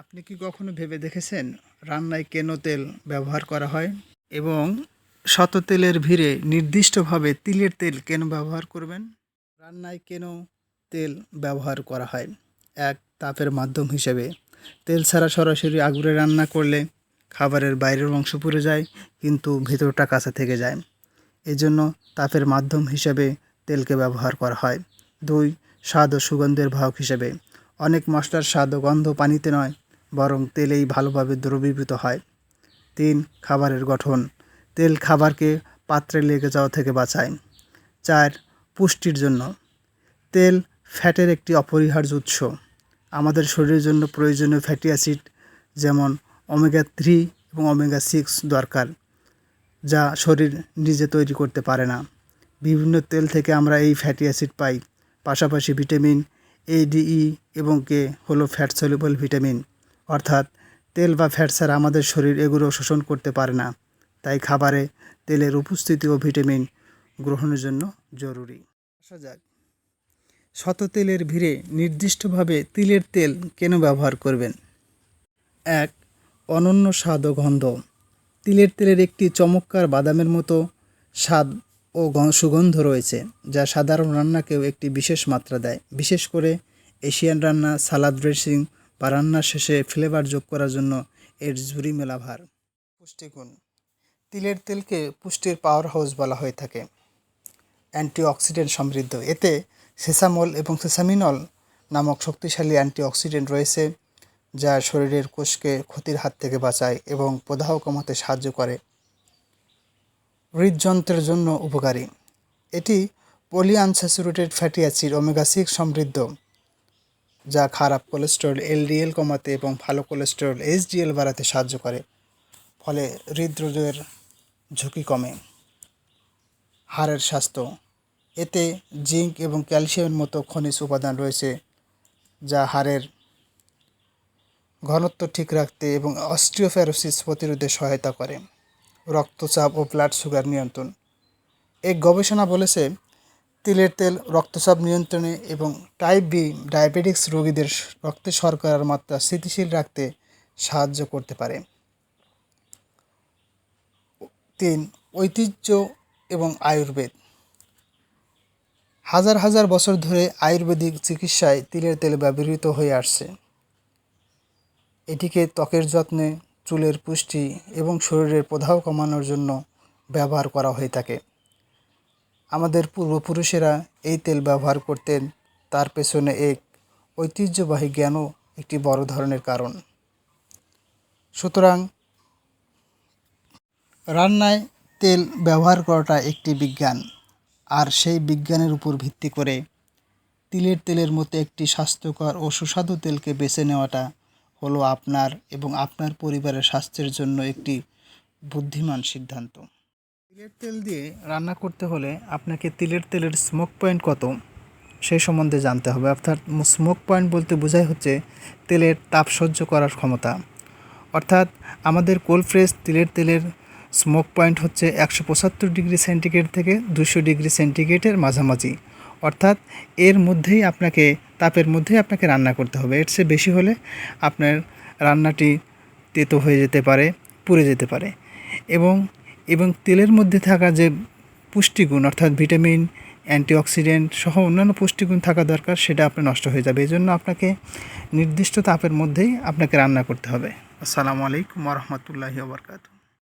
আপনি কি কখনো ভেবে দেখেছেন রান্নায় কেন তেল ব্যবহার করা হয়? এবং শত তেলের ভিড়ে নির্দিষ্টভাবে তিলের তেল কেন ব্যবহার করবেন? রান্নায় কেন তেল ব্যবহার করা হয়? এক তাপের মাধ্যম হিসেবে। তেল ছাড়া সরাসরি আগুনে রান্না করলে খাবারের বাইরের অংশ পুড়ে যায়, কিন্তু ভেতরটা কাঁচা থেকে যায়। এজন্য তাপের মাধ্যম হিসেবে তেলকে ব্যবহার করা হয়। দুই, স্বাদ ও সুগন্ধের ভাগ হিসেবে। অনেক মশলার স্বাদ ও গন্ধ পানিতে নয় বরং তেলেই ভালোভাবে দ্রবীভূত হয়। তিন, খাবারের গঠন। তেল খাবারকে পাত্রে লেগে যাওয়া থেকে বাঁচায়। চার, পুষ্টির জন্য। তেল ফ্যাটের একটি অপরিহার্য উৎস। আমাদের শরীরের জন্য প্রয়োজনীয় ফ্যাটি অ্যাসিড যেমন ওমেগা থ্রি এবং ওমেগা সিক্স দরকার, যা শরীর নিজে তৈরি করতে পারে না। বিভিন্ন তেল থেকে আমরা এই ফ্যাটি অ্যাসিড পাই। পাশাপাশি ভিটামিন এ ডিই এবং কে হলো ফ্যাট সলিবল ভিটামিন। অর্থাৎ তেল বা ফ্যাট ছাড়া আমাদের শরীর এগুলো শোষণ করতে পারে না। তাই খাবারে তেলের উপস্থিতি ও ভিটামিন গ্রহণের জন্য জরুরি। আসা যাক, শত তেলের ভিড়ে নির্দিষ্টভাবে তিলের তেল কেন ব্যবহার করবেন? এক, অনন্য স্বাদ ও গন্ধ। তিলের তেলের একটি চমৎকার বাদামের মতো স্বাদ ও সুগন্ধ রয়েছে, যা সাধারণ রান্নাকেও একটি বিশেষ মাত্রা দেয়। বিশেষ করে এশিয়ান রান্না, সালাদ, ড্রেসিং বা রান্নার শেষে ফ্লেভার যোগ করার জন্য এর জুরি মেলাভার। পুষ্টিগুণ তিলের তেলকে পুষ্টির পাওয়ার হাউস বলা হয়ে থাকে। অ্যান্টিঅক্সিডেন্ট সমৃদ্ধ। এতে সেসামল এবং সেসামিনল নামক শক্তিশালী অ্যান্টিঅক্সিডেন্ট রয়েছে, যা শরীরের কোষকে ক্ষতির হাত থেকে বাঁচায় এবং প্রদাহ কমাতে সাহায্য করে। হৃদযন্ত্রের জন্য উপকারী। এটি poly unsaturated fatty acid omega six সমৃদ্ধ। যা খারাপ কোলেস্টেরল, এলডিএল কমাতে এবং ভালো কোলেস্টেরল, এইচডিএল বাড়াতে সাহায্য করে। ফলে হৃদরোগের ঝুঁকি কমে। হাড়ের স্বাস্থ্য। এতে জিঙ্ক এবং ক্যালসিয়ামের মতো খনিজ উপাদান রয়েছে, যা হাড়ের ঘনত্ব ঠিক রাখতে এবং অস্টিওফ্যারোসিস প্রতিরোধে সহায়তা করে। রক্তচাপ ও ব্লাড সুগার নিয়ন্ত্রণ। এক গবেষণা বলেছে তিলের তেল, রক্তচাপ নিয়ন্ত্রণে এবং টাইপ বি ডায়াবেটিক্স রোগীদের রক্তে শর্করার মাত্রা স্থিতিশীল রাখতে সাহায্য করতে পারে। তিন, ঐতিহ্য এবং আয়ুর্বেদ। হাজার হাজার বছর ধরে আয়ুর্বেদিক চিকিৎসায় তিলের তেল ব্যবহৃত হয়ে আসছে। এটিকে ত্বকের যত্নে, চুলের পুষ্টি এবং শরীরের প্রদাহ কমানোর জন্য ব্যবহার করা হয়ে থাকে। আমাদের পূর্বপুরুষেরা এই তেল ব্যবহার করতেন। তার পেছনে এক ঐতিহ্যবাহী জ্ঞানও একটি বড় ধরনের কারণ। সুতরাং রান্নায় তেল ব্যবহার করাটা একটি বিজ্ঞান, আর সেই বিজ্ঞানের উপর ভিত্তি করে তিলের তেলের মতো একটি স্বাস্থ্যকর ও সুস্বাদু তেলকে বেছে নেওয়াটা হলো আপনার এবং আপনার পরিবারের স্বাস্থ্যের জন্য একটি বুদ্ধিমান সিদ্ধান্ত। তিলের তেল দিয়ে রান্না করতে হলে আপনাকে তিলের তেলের স্মোক পয়েন্ট কত, সেই সম্বন্ধে জানতে হবে। অর্থাৎ স্মোক পয়েন্ট বলতে বোঝায় হচ্ছে তেলের তাপ সহ্য করার ক্ষমতা। অর্থাৎ আমাদের কোল্ড ফ্রেশ তিলের তেলের স্মোক পয়েন্ট হচ্ছে একশো পঁচাত্তর ডিগ্রি সেন্টিগ্রেড থেকে দুশো ডিগ্রি সেন্টিগ্রেডের মাঝামাঝি। অর্থাৎ এর মধ্যেই আপনাকে, তাপের মধ্যেই আপনাকে রান্না করতে হবে। এর চেয়ে বেশি হলে আপনার রান্নাটি তেতো হয়ে যেতে পারে, পুড়ে যেতে পারে। এবং এবং তেলের মধ্যে থাকা যে পুষ্টিগুণ, অর্থাৎ ভিটামিন, অ্যান্টিঅক্সিডেন্ট সহ অন্যান্য পুষ্টিগুণ থাকা দরকার, সেটা আপনার নষ্ট হয়ে যাবে। এই জন্য আপনাকে নির্দিষ্ট তাপের মধ্যেই আপনাকে রান্না করতে হবে। আসসালামু আলাইকুম রহমতুল্লাহি ওবরকাতু